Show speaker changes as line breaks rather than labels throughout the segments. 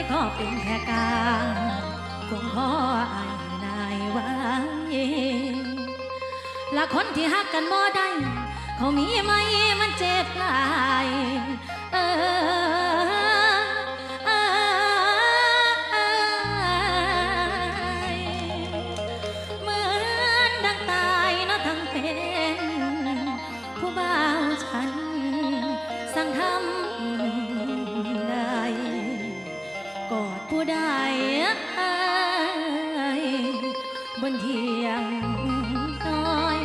ได้ขอเป็นแค่กลางคงพ่ออายนายไว้ละคนที่หักกันบ่ได้ เขามีไหม บนเทียงน้อย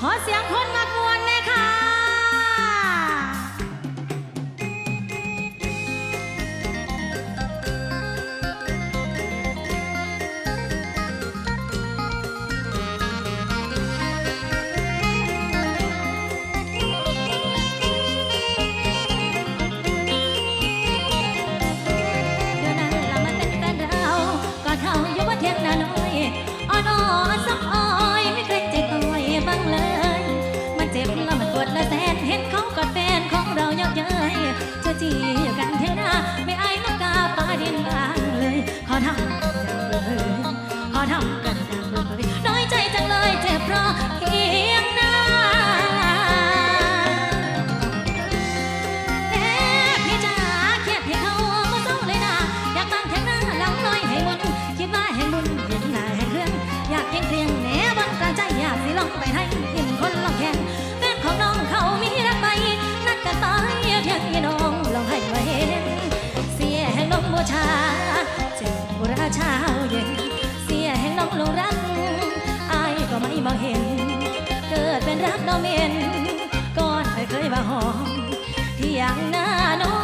ขอเสียงคน ไปให้เห็นคนลองแขนแฟนของน้องเขามีรักไปนักกันตายเพียงน้องลองให้มาเห็น เสียแห่งน้องบูชาเจ็บราชาเย็นเสียแห่งน้องลงรักอายก็ไม่มองเห็น เกิดเป็นรักน้องเมนก่อนเคยเคยมาหอมที่อย่างหน้าน้อง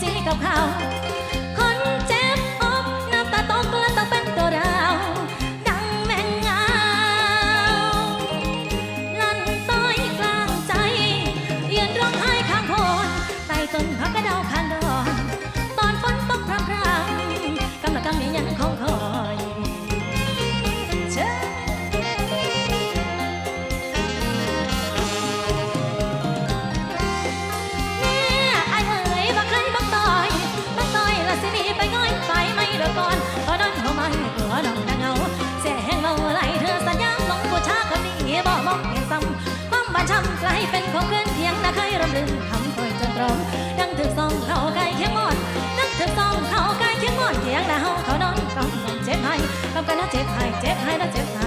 สีกับเขา 姐来了姐